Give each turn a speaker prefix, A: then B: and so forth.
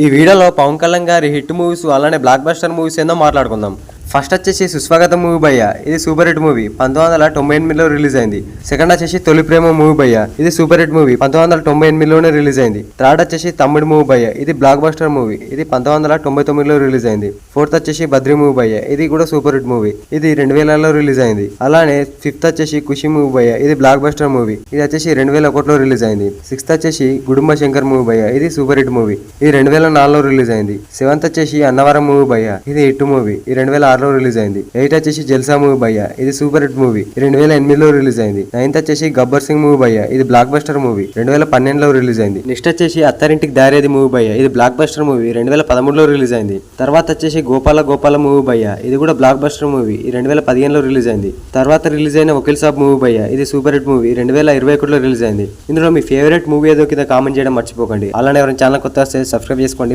A: ఈ వీడియోలో పవన్ కళ్యాణ్ గారి హిట్ మూవీస్ అలానే బ్లాక్ బస్టర్ మూవీస్ ఏందో మాట్లాడుకుందాం. ఫస్ట్ వచ్చేసి సుస్వాగతం మూవీ భయ్య. ఇది సూపర్ హిట్ మూవీ. పంతొమ్మిది వందల తొంభై ఎనిమిదిలో రిలీజ్ అయింది. సెకండ్ వచ్చేసి తొలి ప్రేమ మూవీ భయ్య. ఇది సూపర్ హిట్ మూవీ. పంతొమ్మిది వందల తొంభై ఎనిమిదిలోనే రిలీజ్ అయింది. థర్డ్ వచ్చేసి తమ్ముడు మూవీ భయ్య. ఇది బ్లాక్ బస్టర్ మూవీ. ఇది పంతొమ్మిది వందల తొంభై తొమ్మిదిలో రిలీజ్ అయింది. ఫోర్త్ వచ్చేసి బద్రి మూవీ భయ్య. ఇది కూడా సూపర్ హిట్ మూవీ. ఇది రెండు వేలలో రిలీజ్ అయింది. అలానే ఫిఫ్త్ వచ్చేసి ఖుషి మూవీ భయ్య. ఇది బ్లాక్ బస్టర్ మూవీ. ఇది వచ్చేసి రెండు వేల ఒకటిలో రిలీజ్ అయింది. సిక్స్త్ వచ్చేసి గుడుంబ శంకర్ మూవీ భయ్య. ఇది సూపర్ హిట్ మూవీ. ఇది రెండు వేల నాలుగులో రిలీజ్ అయింది. సెవెంత్ వచ్చేసి అన్నవరం మూవీ భయ్య. ఇది హిట్ మూవీ. ఈ రెండు వేల ఆరు ఆరులో రిలీజ్ అయింది. ఎయిట్ వచ్చేసి జల్సా మూవీ భయ్య ఇది సూపర్ హిట్ మూవీ. రెండు వేల ఎనిమిదిలో రిలీజ్ అయింది. నైన్త్ వచ్చేసి గబ్బర్ సింగ్ మూవీ భయ్య ఇది బ్లాక్ బస్టర్ మూవీ. రెండు వేల పన్నెండులో రిలీజ్ అయింది. నెక్స్ట్ వచ్చేసి అత్తారింటికి దారేది మూవీ భయ్య ఇది బ్లాక్ బస్టర్ మూవీ. రెండు వేల పదమూడులో రిలీజ్ అయింది. తర్వాత వచ్చేసి గోపాల గోపాల మూవీ భయ్య ఇది కూడా బ్లాక్ బస్టర్ మూవీ. ఈ రెండు వేల పదిహేనులో రిలీజ్ అయింది. తర్వాత రిలీజ్ అయిన వకీల్ సాబ్ మూవీ భయ్య ఇది సూపర్ హిట్ మూవీ. రెండు వేల ఇరవై ఒకటిలో రిలీజ్ అయింది. ఇందులో మీ ఫేవరెట్ మూవీ ఏదో కింద కామెంట్ చేయడం మర్చిపోకండి. అలానే ఎవరైనా ఛానల్ కొత్త వస్తే సబ్స్క్రైబ్ చేసుకోండి.